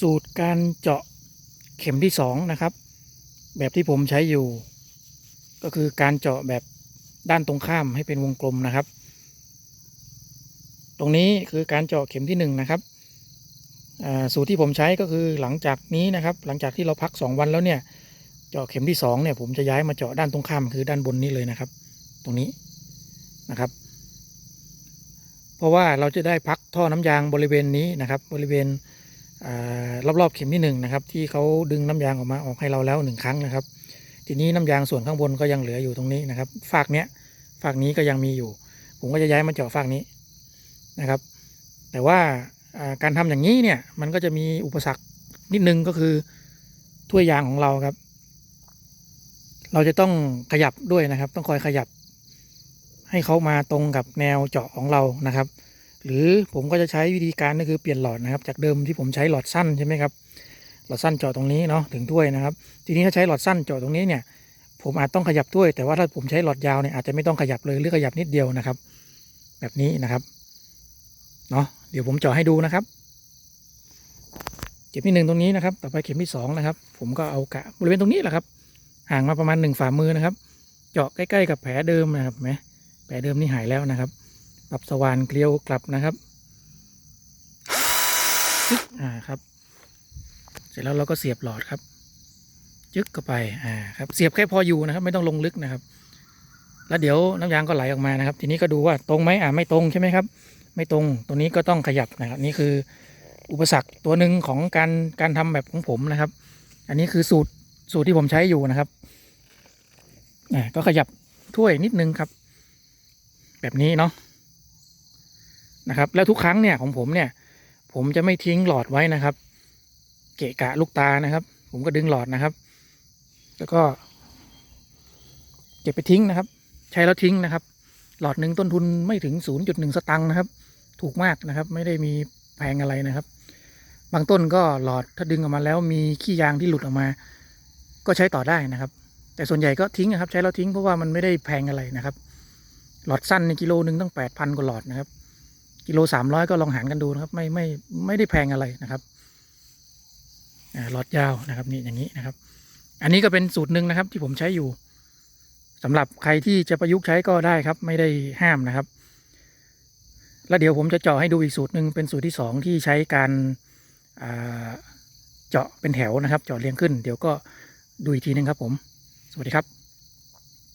สูตรการเจาะเข็มที่สองนะครับ แบบที่ผมใช้อยู่ ก็คือการเจาะแบบด้านตรงข้ามให้เป็นวงกลมนะครับ ตรงนี้คือการเจาะเข็มที่หนึ่งนะครับสูตรที่ผมใช้ก็คือหลังจากนี้นะครับ หลังจากที่เราพักสองวันแล้วเนี่ย เจาะเข็มที่สองเนี่ยผมจะย้ายมาเจาะด้านตรงข้ามคือด้านบนนี้เลยนะครับ ตรงนี้นะครับ เพราะว่าเราจะได้พักท่อน้ำยางบริเวณนี้นะครับ บริเวณ รอบๆเข็มที่หนึ่งนะครับที่เขาดึงน้ำยางออกมาออกให้เราแล้วหนึ่งครั้งนะครับ ทีนี้น้ำยางส่วนข้างบนก็ยังเหลืออยู่ตรงนี้นะครับฝากเนี้ยฝากนี้ก็ยังมีอยู่ ผมก็จะย้ายมาเจาะฝากนี้นะครับ แต่ว่าการทำอย่างนี้เนี่ยมันก็จะมีอุปสรรคนิดนึงก็คือถ้วยยางของเราครับ เราจะต้องขยับด้วยนะครับ ต้องคอยขยับ ให้เขามาตรงกับแนวเจาะของเรานะครับ หรือผมก็จะใช้วิธีการก็คือเปลี่ยนหลอดนะครับ จากเดิมที่ผมใช้หลอดสั้นใช่ไหมครับหลอดสั้นเจาะตรงนี้เนาะถึงถ้วยนะครับ ทีนี้ถ้าใช้หลอดสั้นเจาะตรงนี้เนี่ย ผมอาจต้องขยับถ้วย แต่ว่าถ้าผมใช้หลอดยาวเนี่ยอาจจะไม่ต้องขยับเลยหรือขยับนิดเดียวนะครับ แบบนี้นะครับเนาะเดี๋ยวผมเจาะให้ดูนะครับเข็มที่หนึ่งตรงนี้นะครับ ต่อไปเข็มที่สองนะครับ ผมก็เอากะบริเวณตรงนี้แหละครับ ห่างมาประมาณหนึ่งฝ่ามือนะครับ เจาะใกล้ๆกับแผลเดิมนะครับไหมแผลเดิมนี่หายแล้วนะครับ ปรับสว่านเกลียวกลับนะครับจึ๊กอ่าครับ เสร็จแล้วเราก็เสียบหลอดครับ จึ๊กเข้าไปอ่าครับเสียบแค่พออยู่นะครับ ไม่ต้องลงลึกนะครับ แล้วเดี๋ยวน้ำยางก็ไหลออกมานะครับ ทีนี้ก็ดูว่าตรงไหมอ่าไม่ตรงใช่ไหมครับ ไม่ตรงตัวนี้ก็ต้องขยับนะครับ นี่คืออุปสรรคตัวหนึ่งของการการทำแบบของผมนะครับ อันนี้คือสูตรสูตรที่ผมใช้อยู่นะครับอ่าก็ขยับถ้วยนิดนึงครับ แบบนี้เนาะ นะครับ แล้วทุกครั้งเนี่ยของผมเนี่ย ผมจะไม่ทิ้งหลอดไว้นะครับ เกะกะลูกตานะครับ ผมก็ดึงหลอดนะครับ แล้วก็ เก็บไปทิ้งนะครับ ใช้แล้วทิ้งนะครับ หลอดหนึ่งต้นทุนไม่ถึง 0.1 สตังค์นะครับ ถูกมากนะครับ ไม่ได้มีแพงอะไรนะครับ บางต้นก็หลอดถ้าดึงออกมาแล้วมีขี้ยางที่หลุดออกมา ก็ใช้ต่อได้นะครับ แต่ส่วนใหญ่ก็ทิ้งนะครับ ใช้แล้วทิ้งเพราะว่ามันไม่ได้แพงอะไรนะครับ หลอดสั้นในกิโลหนึ่งตั้งแปดพันกว่าหลอดนะครับ กิโลสามร้อยก็ลองหารกันดูนะครับ ไม่ไม่ไม่ได้แพงอะไรนะครับหลอดยาวนะครับนี่อย่างนี้นะครับ อันนี้ก็เป็นสูตรหนึ่งนะครับ ที่ผมใช้อยู่สำหรับใครที่จะประยุกต์ใช้ก็ได้ครับ ไม่ได้ห้ามนะครับ แล้วเดี๋ยวผมจะเจาะให้ดูอีกสูตรหนึ่งเป็นสูตรที่สองที่ใช้การเจาะเป็นแถวนะครับ เจาะเรียงขึ้น เดี๋ยวก็ดูอีกทีหนึงครับผม สวัสดีครับ